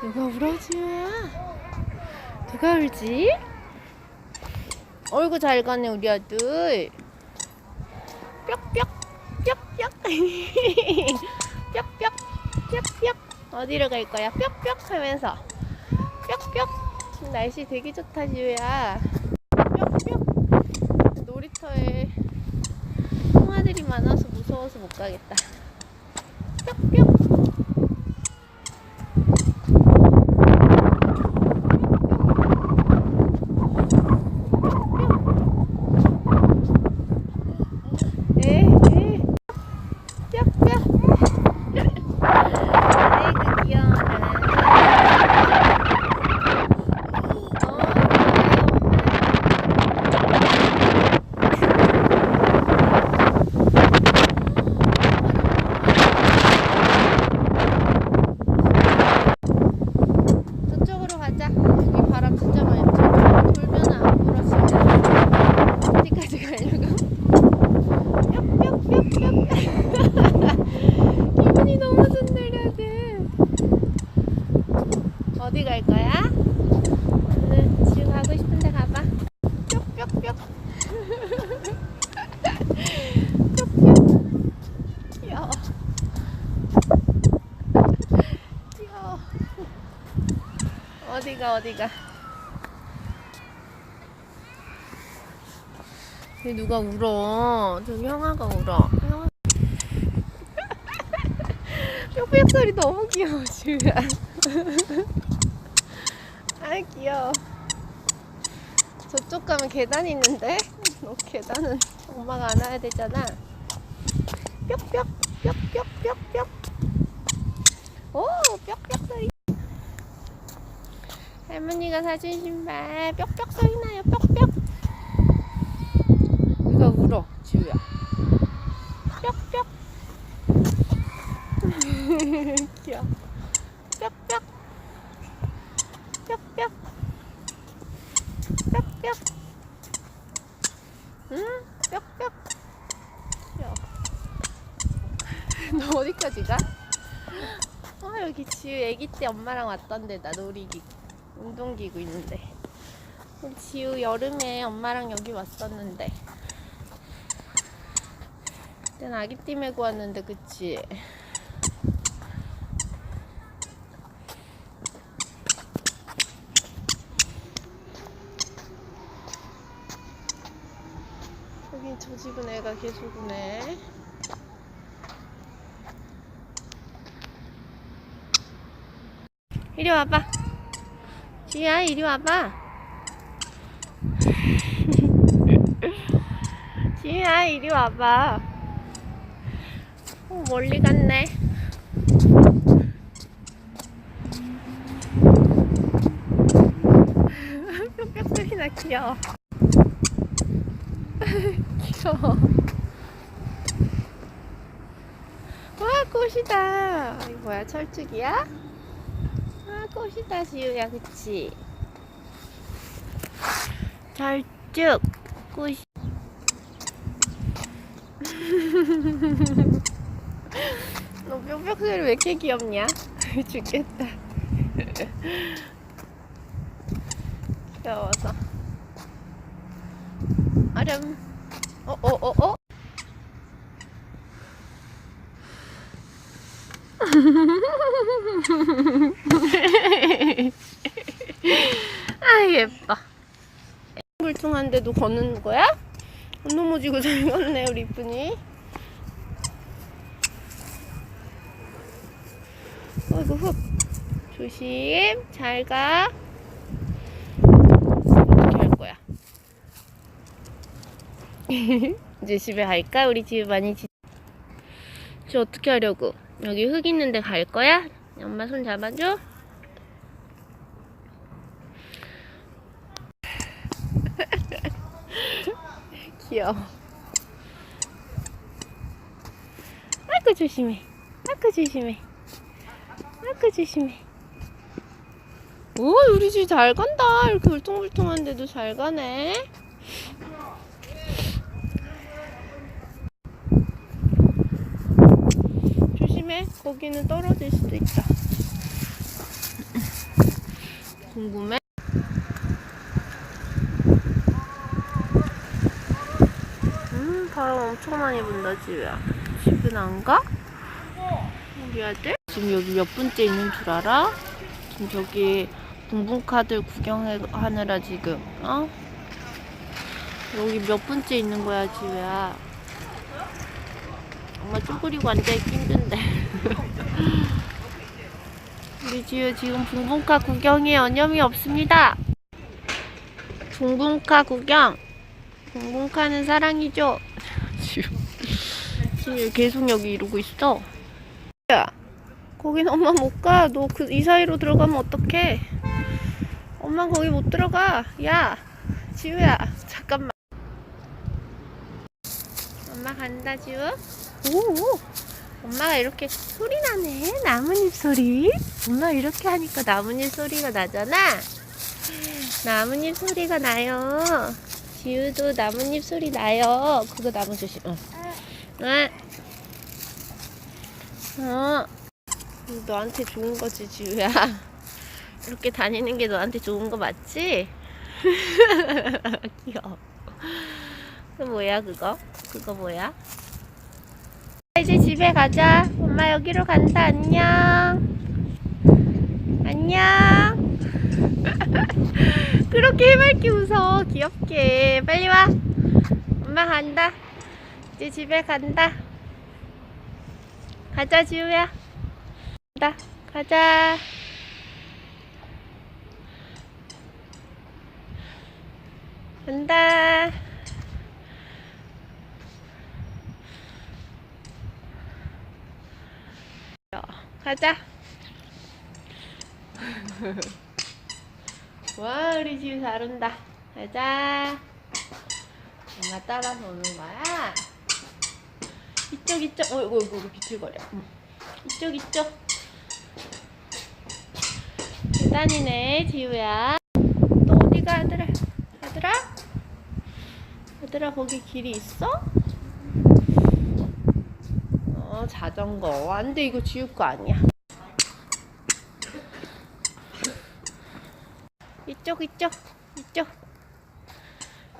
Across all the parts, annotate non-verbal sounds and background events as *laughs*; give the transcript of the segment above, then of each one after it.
누가 울어지야? 누가 울지? 어이구 잘 가네 우리 아들. 뾱뾱 뾱뾱 뾱뾱 뾱뾱 어디로 갈 거야? 뾱뾱 하면서 뾱뾱 지금 날씨 되게 좋다 지우야. 뾱뾱 놀이터에 홍아들이 많아서 무서워서 못 가겠다. 뾱뾱 에, 에. 뾱뾱. 아이고 귀여워라. 저쪽으로 가자. 여기 바람 진짜 많이 불어. 저쪽으로 돌면 안 불어 진짜. 어디까지 가려고? 뾱뾱뾱뾱. 기분이 너무 좋네, 아들. 어디 갈 거야? 오늘 지금 가고 싶은데 가봐. 뾱뾱뾱. 뾱뾱. 귀여워. 귀여워. 어디가 누가 울어? 저기 형아가 울어. *laughs* 뾱뾱 소리 너무 귀여워 지우야. *laughs* 아 귀여워. 저쪽 가면 계단 있는데? 너 계단은 엄마가 안아야 되잖아. 뾱뾱 뾱뾱 뾱뾱. 오 뾱뾱 소리. 할머니가 사준 신발 뾱뾱 소리 나요 뾱뾱 누가 울어 지우야 뾱뾱 귀여워 뾱뾱 뾱뾱 뾱뾱 응 뾱뾱 귀여워 너 어디까지 가? 아 여기 지우 애기 때 엄마랑 왔던 데다 놀이기 운동기구 있는데. 지우 여름에 엄마랑 여기 왔었는데. 그땐 아기띠 메고 왔는데 그치? 여긴 저 집은 애가 계속 오네. 이리 와봐 지우야 이리 와봐. *laughs* 지우야 이리 와봐. 어, 멀리 갔네. *laughs* 뿅뿅 소리나 귀여워. *laughs* 귀여워. 와 꽃이다. 이거 뭐야 철쭉이야? 아 꽃이다 지우야. 그치? 철쭉. 꽃이 *laughs* 너 뿅뿅 소리 왜 이렇게 귀엽냐? *laughs* 죽겠다. *laughs* 귀여워서. 얼음 어어어어? 아 굴퉁한데도 걷는 거야? 안 넘어지고 잘 걷네 우리 이쁜이 어이구 훅 조심 잘가 어떻게 할 거야 *laughs* 이제 집에 갈까? 우리 집에 많이 지... 저 어떻게 하려고? 여기 흙 있는데 갈 거야? 엄마 손 잡아줘 귀여워. 아이고 조심해. 아이고 조심해. 아이고 조심해. 오 우리 집 잘 간다. 이렇게 울퉁불퉁한데도 잘 가네. 조심해. 거기는 떨어질 수도 있다. 궁금해? 바람 엄청 많이 분다, 지우야. 집은 안 가? 우리 아들? 지금 여기 몇 분째 있는 줄 알아? 지금 저기 붕붕카들 구경하느라 지금, 어? 여기 몇 분째 있는 거야, 지우야. 엄마 쭈그리고 앉아있기 힘든데. *laughs* 우리 지우 지금 붕붕카 구경에 어념이 없습니다. 붕붕카 구경. 붕붕카는 사랑이죠. 지우, 지우 계속 여기 이러고 있어. 야, 거긴 엄마 못 가. 너 그 이 사이로 들어가면 어떡해? 엄마 거기 못 들어가. 야, 지우야, 잠깐만. 엄마 간다, 지우. 오, 엄마가 이렇게 소리 나네. 나뭇잎 소리. 엄마 이렇게 하니까 나뭇잎 소리가 나잖아. 나뭇잎 소리가 나요. 지우도 나뭇잎 소리 나요. 그거 나무 조심. 어. 응. 어. 너한테 좋은 거지, 지우야. *laughs* 이렇게 다니는 게 너한테 좋은 거 맞지? *laughs* 귀여워. 그 뭐야, 그거? 그거 뭐야? 이제 집에 가자. 엄마 여기로 간다. 안녕. 안녕. *laughs* 그렇게 해맑게 웃어. 귀엽게. 빨리 와. 엄마 간다. 이제 집에 간다. 가자, 지우야. 간다. 가자. 간다. 가자. *laughs* 와, 우리 지우 잘 온다. 가자. 엄마 따라서 오는 거야. 이쪽, 이쪽. 어이구, 어이구, 비틀거려. 응. 이쪽, 이쪽. 계단이네, 지우야. 또 어디가, 아들아? 아들아? 아들아, 거기 길이 있어? 어, 자전거. 안 돼, 이거 지우 거 아니야. 이쪽, 이쪽, 이쪽.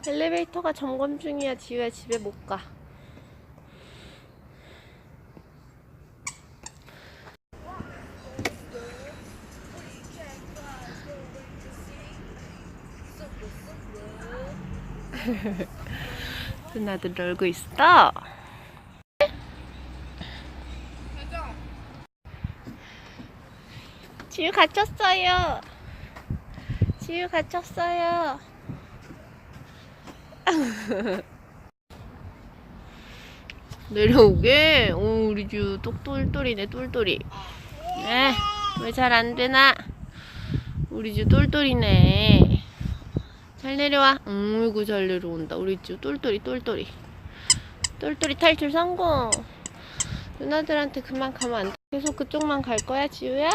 엘리베이터가 점검 중이야. 지우야, 집에 못 가. *laughs* 누나들 놀고 있어. 지우 갇혔어요. 지우 갇혔어요. *laughs* 내려오게? 오, 우리 지우 똑똘똘이네, 똘똘이. 네, 왜잘 안 되나? 우리 지우 똘똘이네. 잘 내려와. 어이구, 잘 내려온다. 우리 지우 똘똘이, 똘똘이. 똘똘이 탈출 성공. 누나들한테 그만 가면 안 돼. 계속 그쪽만 갈 거야, 지우야?